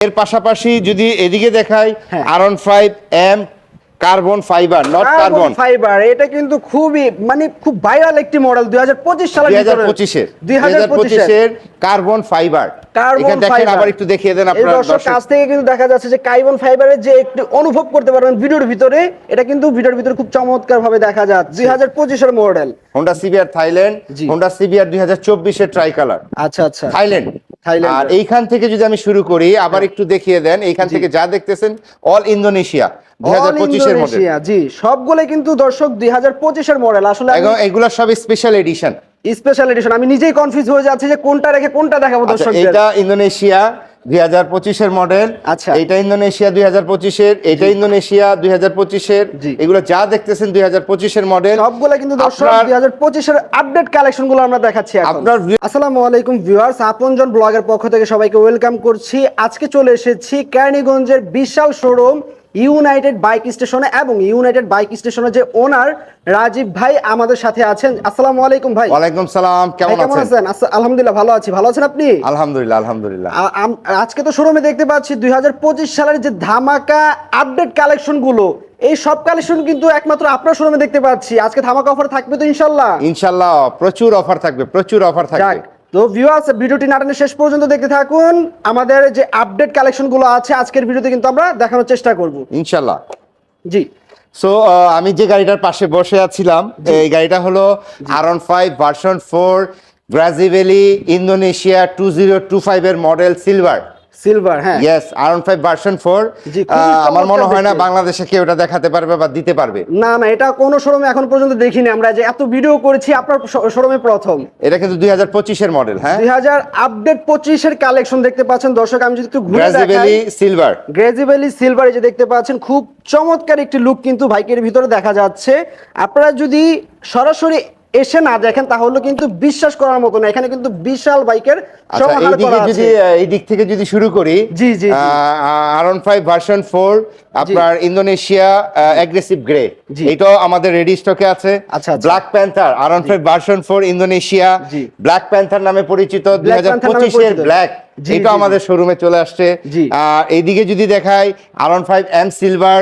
এর পাশাপাশি যদি এদিকে দেখাই হ্যাঁ। R one five M carbon fibre not carbon fibre এটা কিন্তু খুবই মানে খুব ভাইরাল একটি মডেল দুই হাজার পঁচিশ সালের দুই হাজার পঁচিশের। দুই হাজার পঁচিশের। কার্বন ফাইবার কার্বন দেখেন আবার একটু দেখিয়ে দেন দর্শক কাছ থেকে কিন্তু দেখা যাচ্ছে যে কার্বন ফাইবারের যে একটু অনুভব করতে পারবেন ভিডিওর ভিতরে এটা কিন্তু ভিডিওর ভিতরে খুব চমৎকার ভাবে দেখা যাচ্ছে মডেল থাইল্যান্ড ট্রাই কালার আচ্ছা আচ্ছা। থাইল্যান্ড। আর এইখান থেকে যদি আমি শুরু করি আবার একটু দেখিয়ে দেন এইখান থেকে যা দেখতেছেন অল ইন্দোনেশিয়া দুই হাজার পঁচিশের মডেল Indonesia, জি। সবগুলো কিন্তু দর্শক দুই হাজার পঁচিশের মডেল আসলে এগুলো সব স্পেশাল এডিশন স্পেশাল এডিশন আমি নিজেই কনফিউজ হয়ে যাচ্ছি যে কোনটা রেখে কোনটা দেখাবো দর্শক এটা ইন্দোনেশিয়া দুই হাজার পঁচিশের মডেল আচ্ছা। এটা ইন্দোনেশিয়া দুই হাজার পঁচিশের এটা ইন্দোনেশিয়া দুই হাজার পঁচিশের। এগুলো যা দেখতেছেন দুই হাজার পঁচিশের মডেল সবগুলো কিন্তু দর্শক দুই হাজার পঁচিশের আপডেট কালেকশনগুলো আমরা দেখাচ্ছি আপনার আসসালামু আলাইকুম ভিউয়ার্স আপনজন ব্লগের পক্ষ থেকে সবাইকে ওয়েলকাম করছি আজকে চলে এসেছি কেরানীগঞ্জের বিশাল শোরুম ইউনাইটেড বাইক স্টেশনে এবং ইউনাইটেড বাইক স্টেশনের যে ওনার রাজীব ভাই আমাদের সাথে আছেন। আসসালামু আলাইকুম ভাই। ওয়ালাইকুম সালাম কেমন আছেন? আছেন? আলহামদুলিল্লাহ ভালো আছি। ভালো আছেন আপনি? আলহামদুলিল্লাহ আলহামদুলিল্লাহ। আজকে তো শোরুমে দেখতে পাচ্ছি দুই হাজার পঁচিশ সালের যে ধামাকা আপডেট কালেকশনগুলো এই সব কালেকশন কিন্তু একমাত্র আপনার শোরুমে দেখতে পাচ্ছি। আজকে ধামাকা অফার থাকবে তো ইনশাল্লাহ? ইনশাল্লাহ প্রচুর অফার থাকবে প্রচুর অফার থাকবে। তো ভিউয়ার্স ভিডিওটি নাটনের শেষ পর্যন্ত দেখতে থাকুন। আমাদের যে আপডেট কালেকশনগুলো আছে আজকের ভিডিওতে কিন্তু আমরা দেখানোর চেষ্টা করব। ইনশাল্লাহ জি। সো আমি যে গাড়িটার পাশে বসে আছিলাম এই গাড়িটা হলো R one five version four গ্রাজিভেলি Indonesia two zero two ফাইভের মডেল সিলভার সিলভার হ্যাঁ। Yes one five version four জি, খুবই আমার মনে হয় না বাংলাদেশে কেউ এটা দেখাতে পারবে বা দিতে পারবে। না না এটা কোনো শোরুমে এখন পর্যন্ত দেখিনি আমরা যে এত ভিডিও করেছি আপনার শোরুমে প্রথম। এটা কিন্তু দুই হাজার পঁচিশের মডেল হ্যাঁ? দুই হাজার আপডেট পঁচিশের কালেকশন দেখতে পাচ্ছেন। দর্শক আমি যদি একটু ঘুরে দেখাই। সিলভার গ্রেজিভ্যালি সিলভার যে দেখতে পাচ্ছেন খুব চমৎকার একটি লুক কিন্তু বাইকের ভিতরে দেখা যাচ্ছে। আপনারা যদি সরাসরি এসে না দেখেন তাহলে কিন্তু বিশ্বাস করার মতো না। এখানে কিন্তু বিশাল বাইকের আচ্ছা সমাহার করা যদি আছে। এই দিক থেকে যদি শুরু করি জি, জি, জি। R one five version four আপনার ইন্দোনেশিয়া অ্যাগ্রেসিভ গ্রে এটাও আমাদের রেডি স্টকে আছে। আচ্ছা। Black panther R one five version four Indonesia. Black panther নামে পরিচিত দুই হাজার পঁচিশের ব্ল্যাক এটা জি, আমাদের শোরুমে চলে আসছে। এইদিকে যদি দেখাই R one five M silver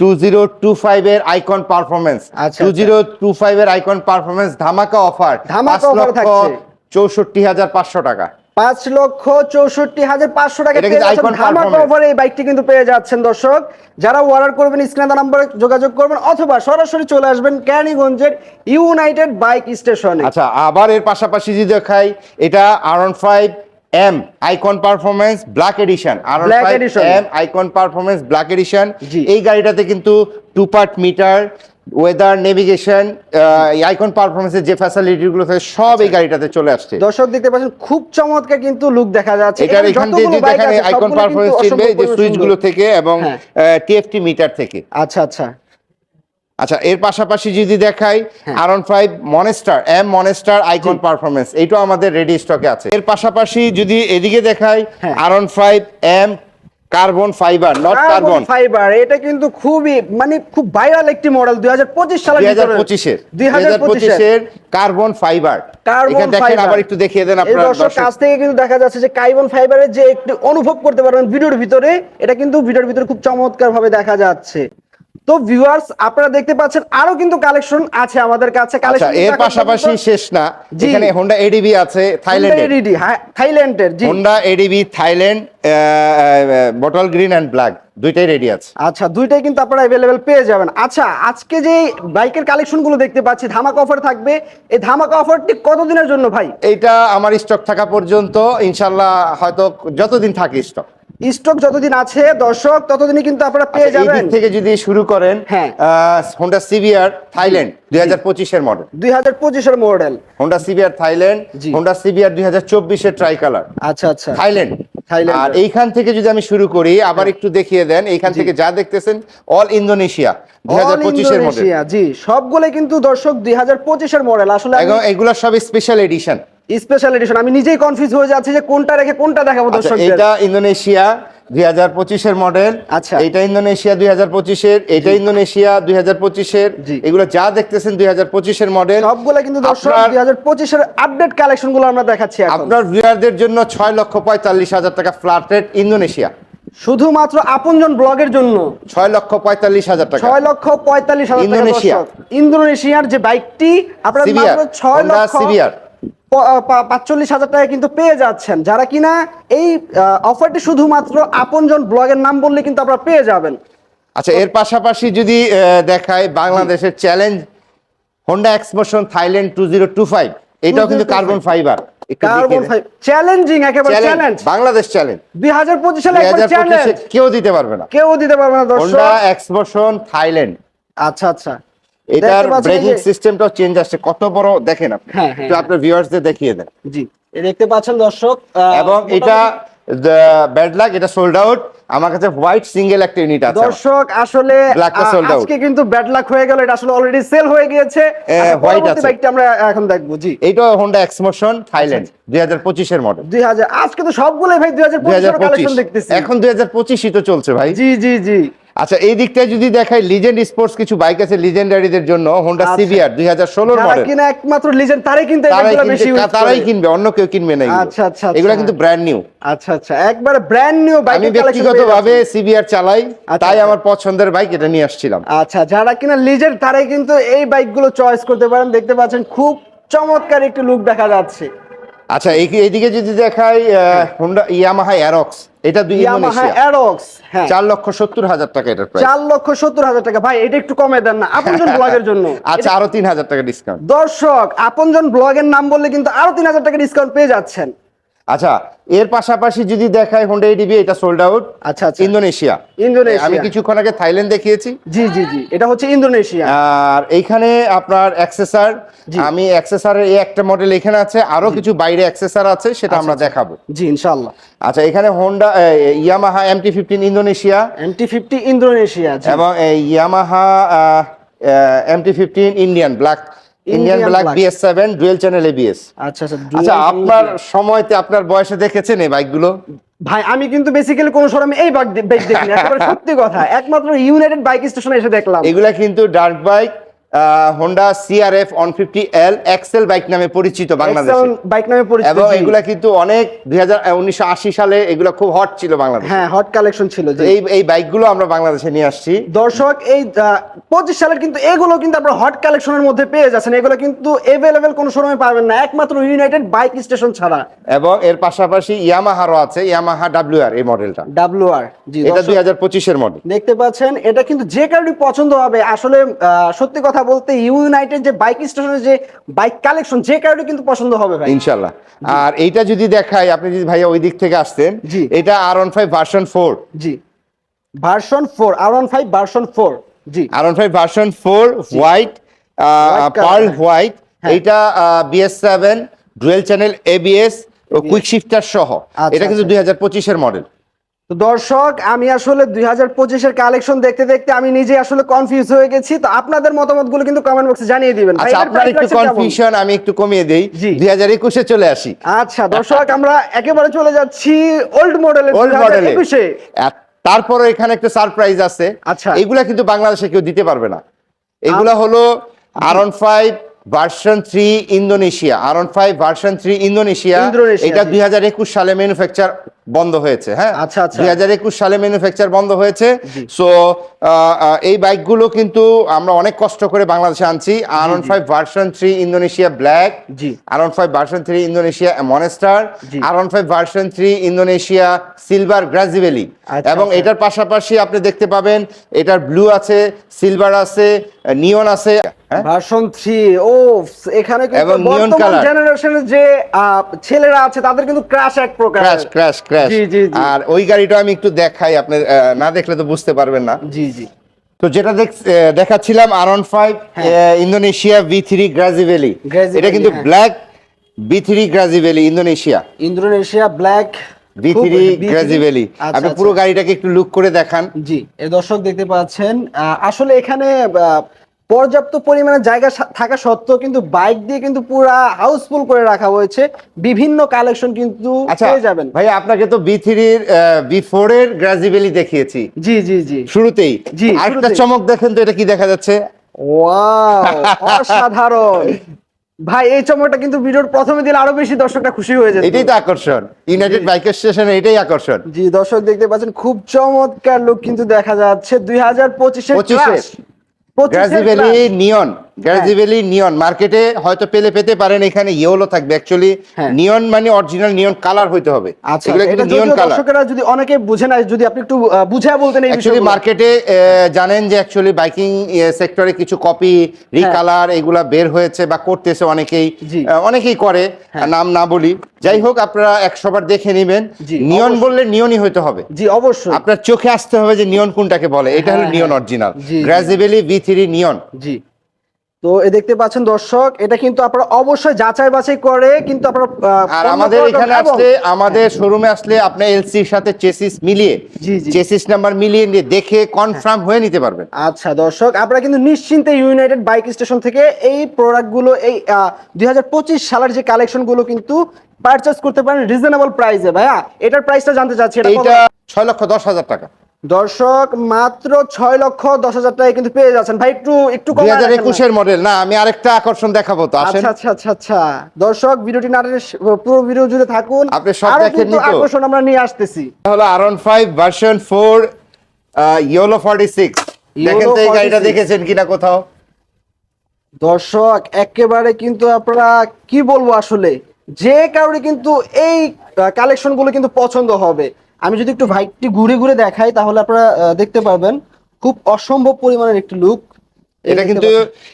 two zero two five এর icon performance two. Zero two five এর আইকন পারফরমেন্স ধামাকা অফার ধামাকা offer থাকছে। চৌষট্টি হাজার পাঁচশো টাকা। পাঁচ লক্ষ চৌষট্টি হাজার পাঁচশো টাকা ধামাকা অফারে এই বাইকটি কিন্তু পেয়ে যাচ্ছেন দর্শক। যারা অর্ডার করবেন স্ক্রিনে নাম্বারে যোগাযোগ করবেন অথবা সরাসরি চলে আসবেন ক্যানিগঞ্জের ইউনাইটেড বাইক স্টেশনে আচ্ছা আবার এর পাশাপাশি যদি দেখাই এটা R one five M icon performance black edition R. M icon performance black edition এই গাড়িটাতে কিন্তু two part meter weather navigation icon পারফরমেন্সের যে ফ্যাসিলিটি গুলো থাকে সব এই গাড়িটাতে চলে আসছে। দর্শক দেখতে পাচ্ছেন খুব চমৎকার কিন্তু লুক দেখা যাচ্ছে। এবং এখান যদি বাইক দেখেন আইকন পারফরমেন্স চিনবে যে সুইচগুলো থেকে এবং হ্যাঁ। টিএফটি মিটার থেকে। আচ্ছা আচ্ছা। আচ্ছা এর পাশাপাশি যদি দেখাই। R one five monster M monster icon performance এইটাও আমাদের রেডি স্টকে আছে। এর পাশাপাশি যদি এদিকে দেখাই R one five M carbon fibre not carbon fibre এটা কিন্তু খুবই মানে খুব ভাইরাল একটি মডেল দুই হাজার পঁচিশ সালের দুই হাজার ভিতরে। 2025 এর কার্বন ফাইবার কার্বন এখানে দেখেন আবার একটু দেখিয়ে দেন আপনার দর্শক কাছ থেকে কিন্তু দেখা যাচ্ছে যে কার্বন ফাইবারের যে একটু অনুভব করতে পারবেন ভিডিওর ভিতরে এটা কিন্তু ভিডিওর ভিতরে খুব চমৎকার ভাবে দেখা যাচ্ছে। তো ভিউয়ার্স আপনারা দেখতে পাচ্ছেন আরও কিন্তু কালেকশন আছে আমাদের কাছে। আচ্ছা কালেকশন এর পাশাপাশি শেষ না। এখানে হোন্ডা এডিবি আছে থাইল্যান্ডের থাইল্যান্ডের জি। Honda ADV Thailand bottle green and black দুইটাই রেডি আছে। আচ্ছা দুইটাই কিন্তু আপনারা অ্যাভেলেবেল পেয়ে যাবেন। আচ্ছা আজকে যে বাইকের কালেকশনগুলো দেখতে পাচ্ছি ধামাকা অফার থাকবে। এই ধামাকা অফারটি কতদিনের জন্য ভাই? এইটা আমার স্টক থাকা পর্যন্ত ইনশাল্লাহ হয়তো যতদিন থাকে স্টক স্টক যতদিন আছে দর্শক ততদিনই কিন্তু আপনারা পেয়ে আচ্ছা, এই যাবেন। দিক থেকে যদি শুরু করেন হ্যাঁ। হোন্ডা সিবিআর থাইল্যান্ড দুই হাজার পঁচিশের মডেল দুই হাজার পঁচিশের model Honda CBR Thailand. Honda দুই হাজার চব্বিশের ট্রাই কালার আচ্ছা আচ্ছা। Thailand Thailand. আর এইখান থেকে যদি আমি শুরু করি আবার একটু দেখিয়ে দেন এইখান থেকে যা দেখতেছেন অল ইন্দোনেশিয়া দুই হাজার পঁচিশের মডেল জি। সবগুলো কিন্তু দর্শক দুই হাজার পঁচিশের মডেল আসলে এগুলো সব স্পেশাল এডিশন স্পেশাল এডিশন আমি নিজেই কনফিউজ হয়ে যাচ্ছি যে কোনটা রেখে কোনটা দেখাবো আচ্ছা দর্শকদের। এটা ইন্দোনেশিয়া দুই হাজার পঁচিশের মডেল আচ্ছা। এটা ইন্দোনেশিয়া দুই হাজার পঁচিশের এটা ইন্দোনেশিয়া দুই হাজার পঁচিশের। এগুলো যা দেখতেছেন দুই হাজার পঁচিশের মডেল সবগুলো কিন্তু দর্শক দুই হাজার পঁচিশের আপডেট কালেকশনগুলো আমরা দেখাচ্ছি আপনার ভিউয়ারদের জন্য ছয় লক্ষ পঁয়তাল্লিশ হাজার টাকা ফ্ল্যাট রেট ইন্দোনেশিয়া। শুধুমাত্র আপনজন ব্লগের জন্য। ছয় লক্ষ পঁয়তাল্লিশ হাজার টাকা। ছয় লক্ষ পঁয়তাল্লিশ হাজার ইন্দোনেশিয়া। ইন্দোনেশিয়ার যে বাইকটি আপনার ছয় লক্ষ পা- পাঁচচল্লিশ হাজার টাকা কিন্তু পেয়ে যাচ্ছেন। যারা কিনা এই অফারটি শুধুমাত্র আপনজন ব্লগের নাম বললে কিন্তু আপনারা পেয়ে যাবেন। আচ্ছা এর পাশাপাশি যদি দেখায় বাংলাদেশের challenge Honda Xmotion Thailand two zero two five এটাও কিন্তু কার্বন ফাইবার কার্বন চ্যালেঞ্জিং একেবারে চ্যালেঞ্জ বাংলাদেশ চ্যালেঞ্জ দুই হাজার পঁচিশ সালে একবার চ্যালেঞ্জ কেউ দিতে পারবে না। কেউ দিতে পারবে না দর্শক। হোন্ডা এক্সমোশন থাইল্যান্ড আচ্ছা আচ্ছা। এটার ব্রেকিং সিস্টেমটাও চেঞ্জ আসছে। কত বড় দেখেন আপনি। হ্যাঁ, হ্যাঁ, একটু আপনার ভিউয়ার্সদের দেখিয়ে দেন। জি এ দেখতে পাচ্ছেন দর্শক এবং এটা ব্যাড লাক এটা সোল্ড আউট আমার কাছে হোয়াইট সিঙ্গেল একটা ইউনিট আছে দর্শক আসলে. আজকে কিন্তু ব্যাড লাক হয়ে গেল এটা আসলে অলরেডি সেল হয়ে গিয়েছে। আচ্ছা, white পরবর্তী আছে। বাইকটা আমরা এখন দেখব জি। এইটা হোন্ডা এক্সমোশন থাইল্যান্ড দুই হাজার পঁচিশের মডেল দুই হাজার আজকে তো সবগুলোই ভাই দুই হাজার দুই হাজার পঁচিশ। পঁচিশ কালেকশন দেখতেছি। এখন দুই হাজার পঁচিশই তো চলছে ভাই। জি জি জি। আচ্ছা এই দিকটায় যদি দেখাই লিজেন্ড স্পোর্টস কিছু বাইক আছে লিজেন্ডারিদের জন্য হোন্ডা আচ্ছা। হাজার ষোলোর মডেল কিনা একমাত্র লিজেন্ড তারাই কিন্তু তারাই বেশি তারাই কিনবে অন্য কেউ কিনবে না আচ্ছা, আচ্ছা, আচ্ছা। এগুলো কিন্তু ব্র্যান্ড নিউ আচ্ছা আচ্ছা। একবারে ব্র্যান্ড নিউ বাইক আমি ব্যক্তিগত ভাবে সিবিআর চালাই আচ্ছা, তাই আচ্ছা। আমার পছন্দের বাইক এটা নিয়ে আসছিলাম। আচ্ছা যারা কিনা লিজেন্ড তারাই কিন্তু এই বাইকগুলো চয়েস করতে পারেন। দেখতে পাচ্ছেন খুব চমৎকার একটি লুক দেখা যাচ্ছে। আচ্ছা এই- এইদিকে যদি দেখাই হোন্ডা ইয়ামাহা অ্যারক্স এটা দুই ইয়ামাহা অ্যারক্স হ্যাঁ। চার লক্ষ সত্তর হাজার টাকা এটার প্রাইস চার লক্ষ সত্তর হাজার টাকা। ভাই এটা একটু কমে দেন না। আপনজন ব্লগের জন্য। আচ্ছা আরও তিন হাজার টাকা ডিসকাউন্ট দর্শক আপনজন ব্লগের নাম বললে কিন্তু আরও তিন হাজার টাকা ডিসকাউন্ট পেয়ে যাচ্ছেন। আচ্ছা এর পাশাপাশি যদি দেখাই হোন্ডা এডিবি এটা সোল্ড আউট আচ্ছা আচ্ছা। ইন্দোনেশিয়া। ইন্দোনেশিয়া। আমি কিছুক্ষণ আগে থাইল্যান্ড দেখিয়েছি। জি জি জি এটা হচ্ছে ইন্দোনেশিয়া। আর এইখানে আপনার অ্যাক্সেসর আমি অ্যাক্সেসরের এই একটা মডেল এখানে আছে আরও কিছু বাইরে অ্যাক্সেসর আছে সেটা আমরা দেখাবো। জি ইনশাআল্লাহ। আচ্ছা এখানে Honda Yamaha MT fifteen Indonesia. MT fifty Indonesia এবং এই Yamaha MT fifteen Indian black Indian black BS seven dual channel ABS আচ্ছা আচ্ছা আচ্ছা আপনার সময়তে আপনার বয়সে দেখেছেন এই বাইকগুলো? ভাই আমি কিন্তু বেসিক্যালি কোন শোরুমে এই বাইক বাইক দেখিনি। সত্যি কথা একমাত্র ইউনাইটেড বাইক স্টেশনে এসে দেখলাম। এগুলা কিন্তু dark bike Honda CRF one fifty L XL bike নামে পরিচিত বাংলাদেশে। বাইক নামে পরিচিত এবং এগুলা কিন্তু অনেক সালে এগুলা খুব হট ছিল বাংলাদেশে। হ্যাঁ হট কালেকশন ছিল জি। এই এই বাইকগুলো আমরা বাংলাদেশে নিয়ে আসছি। দর্শক এই পঁচিশ সালের কিন্তু এগুলো কিন্তু আপনার হট কালেকশনের মধ্যে পেয়ে যাচ্ছেন। এগুলো কিন্তু এভেলেবেল কোনো শোরুমে পাবেন না। একমাত্র ইউনাইটেড বাইক স্টেশন ছাড়া। এবং এর পাশাপাশি ইয়ামাহারও আছে ইয়ামাহা ডাব্লিউ আর এই মডেলটা ডাব্লিউ আর জি এটা দর্শক, দুই হাজার পঁচিশের মডেল দেখতে পাচ্ছেন এটা কিন্তু যে কারণে পছন্দ হবে। আসলে আহ, সত্যি কথা বলতে ইউনাইটেড যে বাইক স্টেশনের যে বাইক কালেকশন যে কারণে কিন্তু পছন্দ হবে ভাই। ইনশাল্লাহ। আর এইটা যদি দেখাই আপনি যদি ভাইয়া ওই দিক থেকে আসতেন জি। এটা R one five version four জি। Version four R one five version four জি। R one five version four white pearl হ্যাঁ। হোয়াইট হ্যাঁ। এইটা BS seven dual channel ABS ও কুইক শিফটার সহ। আচ্ছা, এটা কিন্তু আচ্ছা। দুই হাজার পঁচিশের মডেল তো দর্শক আমি আসলে দুই হাজার পঁচিশের কালেকশন দেখতে দেখতে আমি নিজে আসলে কনফিউজ হয়ে গেছি। তো আপনাদের মতামতগুলো কিন্তু কমেন্ট বক্সে জানিয়ে দিবেন। আচ্ছা আপনার একটু কনফিউশন আমি একটু কমিয়ে দেই। দুই হাজার একুশে চলে আসি। আচ্ছা দর্শক আমরা একেবারে চলে যাচ্ছি ওল্ড মডেলের ওল্ড মডেলে তারপরে এখানে একটা সারপ্রাইজ আছে। আচ্ছা। এগুলা কিন্তু বাংলাদেশে কেউ দিতে পারবে না। এগুলা হলো R five version three Indonesia R five version three Indonesia. এটা দুই হাজার একুশ সালে ম্যানুফ্যাকচার বন্ধ হয়েছে হ্যাঁ? আচ্ছা, আচ্ছা। দুই হাজার একুশ সালে ম্যানুফ্যাকচার বন্ধ হয়েছে। সো এই বাইকগুলো কিন্তু আমরা অনেক কষ্ট করে বাংলাদেশে আনছি। R five version three Indonesia black জি। R five version three Indonesia monster R R five version three Indonesia silver গ্রাজিভেলি আচ্ছা, এবং আচ্ছা। এটার পাশাপাশি আপনি দেখতে পাবেন এটার ব্লু আছে সিলভার আছে নিয়ন আছে। ভার্সন থ্রি ও এখানে কিন্তু বর্তমান জেনারেশনের যে ছেলেরা আছে তাদের কিন্তু ক্রাশ এক প্রকার। Crash crash crash. আর ওই গাড়িটা আমি একটু দেখাই আপনি না দেখলে তো বুঝতে পারবেন না। জি জি। তো যেটা দেখ- দেখাচ্ছিলাম ফাইভ ইন্দোনেশিয়া ভি থ্রি গ্রাজিভেলি এটা কিন্তু হ্যাঁ। Black B three গ্রাজিভেলি Indonesia. Indonesia black B three গ্রাজিভেলি আপনি পুরো গাড়িটাকে একটু লুক করে দেখান। জি এ দর্শক দেখতে পাচ্ছেন আসলে এখানে পর্যাপ্ত পরিমাণে জায়গা থাকা সত্ত্বেও কিন্তু বাইক দিয়ে কিন্তু পুরা হাউসফুল করে রাখা হয়েছে। বিভিন্ন কালেকশন কিন্তু আচ্ছা পেয়ে যাবেন। ভাই আপনাকে তো বি থ্রির বি ফোর এর গ্রাজিভেলি দেখিয়েছি। জি জি জি। শুরুতেই। জি, আরেকটা চমক দেখেন তো এটা কি দেখা যাচ্ছে? ওয়াও অসাধারণ। ভাই এই চমকটা কিন্তু ভিডিওর প্রথমে দিলে আরও বেশি দর্শকটা খুশি হয়ে যেত। এটাই তো আকর্ষণ। ইউনাইটেড বাইকের স্টেশনে এটাই আকর্ষণ। জি দর্শক দেখতে পাচ্ছেন খুব চমৎকার লুক কিন্তু দেখা যাচ্ছে। দুই হাজার পঁচিশের পঁচিশের। গ্রাজিভ্যালি নিয়ন গ্রাজিভ্যালি নিয়ন। মার্কেটে হয়তো পেলে পেতে পারেন এখানে ইয়েলো থাকবে। অ্যাকচুয়ালি হ্যাঁ। নিয়ন মানে অরিজিনাল নিয়ন কালার হইতে হবে। আচ্ছা নিয়ন কালার দর্শকেরা যদি অনেকে বুঝে না যদি আপনি একটু বুঝায় বলতেন এই অ্যাকচুয়ালি মার্কেটে জানেন যে অ্যাকচুয়ালি বাইকিং সেক্টরে কিছু কপি হ্যাঁ। রিকালার এগুলা বের হয়েছে বা করতেছে অনেকেই। অনেকেই করে হ্যাঁ। নাম না বলি। যাই হোক আপনারা একশো বার দেখে নেবেন। নিয়ন বললে নিয়নই হইতে হবে। জি অবশ্যই। আপনার চোখে আসতে হবে যে নিয়ন কোনটাকে বলে। এটা হলো হ্যাঁ, নিয়ন হ্যাঁ। অরিজিনাল। গ্রাজিভেলি ভি থ্রি নিয়ন। জি। তো এ দেখতে পাচ্ছেন দর্শক এটা কিন্তু আপনারা অবশ্যই যাচাই বাছাই করে কিন্তু আপনারা আর আমাদের এখানে আসলে আমাদের শোরুমে আসলে আপনার এলসির সাথে চেসিস মিলিয়ে। চেসিস নাম্বার মিলিয়ে নিয়ে দেখে কনফার্ম হয়ে নিতে পারবেন আচ্ছা দর্শক আপনারা কিন্তু নিশ্চিন্তে ইউনাইটেড বাইক স্টেশন থেকে এই প্রোডাক্টগুলো এই দুই হাজার পঁচিশ সালের যে কালেকশনগুলো কিন্তু পারচেস করতে পারেন রিজনেবল প্রাইসে ভাইয়া এটার প্রাইসটা জানতে চাচ্ছি এটা কত? এইটা ছয় লক্ষ দশ হাজার টাকা দর্শক মাত্র ছয় লক্ষ দশ হাজার টাকায় কিন্তু পেয়ে যাচ্ছেন। ভাই একটু একটু দুই হাজার একুশের মডেল না আমি আরেকটা আকর্ষণ দেখাবো তো আচ্ছা আচ্ছা আচ্ছা আচ্ছা। দর্শক ভিডিওটি না পুরো ভিডিও জুড়ে থাকুন। আপনি সব তো? আকর্ষণ আমরা নিয়ে আসতেছি। হলো R five version four yellow forty six দেখেন তো এই গাড়িটা দেখেছেন কিনা কোথাও? দর্শক একেবারে কিন্তু আপনারা কি বলব আসলে? যে কারণে কিন্তু এই কালেকশনগুলো কিন্তু পছন্দ হবে। আমি যদি একটু ভাইকটি ঘুরে ঘুরে দেখাই তাহলে আপনারা দেখতে পারবেন খুব অসম্ভব পরিমাণের একটি লুক এটা কিন্তু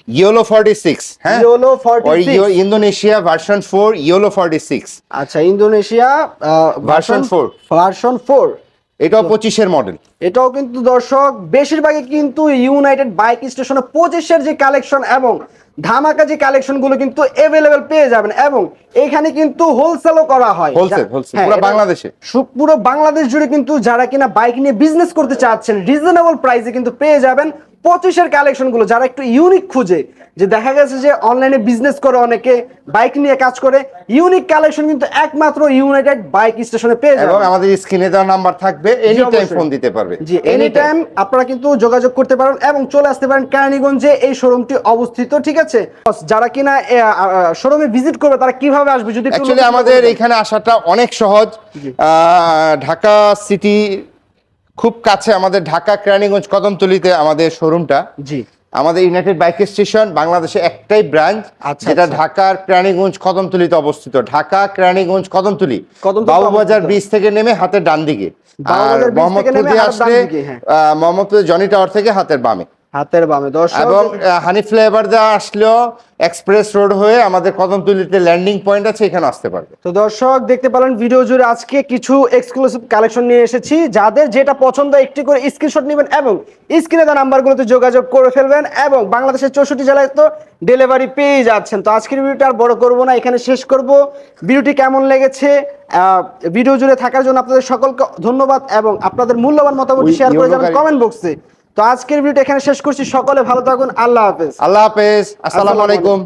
ইয়েলো ফর্টি সিক্স হ্যাঁ? Yellow 46 Indonesia version four yellow forty six আচ্ছা Indonesia version four। Version four এটাও পঁচিশের মডেল এটাও কিন্তু দর্শক বেশিরভাগই কিন্তু ইউনাইটেড বাইক স্টেশনে পঁচিশের যে কালেকশন এবং ধামাকা যে কালেকশনগুলো কিন্তু এভেলেবেল পেয়ে যাবেন এবং এখানে কিন্তু হোলসেলও করা হয় হ্যাঁ, পুরো বাংলাদেশে। পুরো বাংলাদেশ জুড়ে কিন্তু যারা কিনা বাইক নিয়ে বিজনেস করতে চাচ্ছেন রিজনেবল প্রাইসে কিন্তু পেয়ে যাবেন পঁচিশের কালেকশনগুলো যারা একটু ইউনিক খুঁজে যে দেখা গেছে যে অনলাইনে বিজনেস করে অনেকে বাইক নিয়ে কাজ করে ইউনিক কালেকশন কিন্তু একমাত্র ইউনাইটেড বাইক স্টেশনে পেয়ে এবং আমাদের স্ক্রিনে দেওয়া নাম্বার থাকবে এনি টাইম ফোন দিতে পারবে। জি এনি টাইম আপনারা কিন্তু যোগাযোগ করতে পারেন এবং চলে আসতে পারেন কেরানীগঞ্জে এই শোরুমটি অবস্থিত ঠিক আছে? যারা কিনা শোরুমে ভিজিট করবে তারা কীভাবে আসবে যদি অ্যাকচুয়ালি আমাদের এখানে আসাটা অনেক সহজ। ঢাকা সিটি খুব কাছে আমাদের ঢাকা কেরানীগঞ্জ কদমতলিতে আমাদের শোরুমটা। জি। আমাদের ইউনাইটেড বাইক স্টেশন বাংলাদেশে একটাই ব্রাঞ্চ আচ্ছা, যেটা আচ্ছা। ঢাকার কেরানীগঞ্জ কদমতলিতে অবস্থিত। ঢাকা কেরানীগঞ্জ কদমতলি। বাবুবাজার বিশ ব্রিজ থেকে নেমে হাতের ডান দিকে আর বাবুবাজার মোহাম্মদপুর দিয়ে আসলে হ্যাঁ। মোহাম্মদপুর জনি টাওয়ার থেকে হাতের বামে। হাতের বামে দর্শক এবং হানি ফ্লেভার দেওয়া আসলেও এক্সপ্রেস রোড হয়ে আমাদের কদমতলিতে ল্যান্ডিং পয়েন্ট আছে এখানে আসতে পারবে। তো দর্শক দেখতে পেলেন ভিডিও জুড়ে আজকে কিছু এক্সক্লুসিভ কালেকশন নিয়ে এসেছি। যাদের যেটা পছন্দ একটি করে স্ক্রিনশট নেবেন এবং স্ক্রিনে দেওয়া নাম্বারগুলোতে যোগাযোগ করে ফেলবেন এবং বাংলাদেশের চৌষট্টি জেলায় তো ডেলিভারি পেয়ে যাচ্ছেন। তো আজকের ভিডিওটা আর বড় করব না এখানে শেষ করব। ভিডিওটি কেমন লেগেছে আহ, ভিডিও জুড়ে থাকার জন্য আপনাদের সকলকে ধন্যবাদ এবং আপনাদের মূল্যবান মতামত শেয়ার করে যাবেন কমেন্ট বক্সে তো আজকের ভিডিওটা এখানে শেষ করছি। সকলে ভালো থাকুন। আল্লাহ হাফেজ। আল্লাহ হাফেজ। আসসালামু আলাইকুম।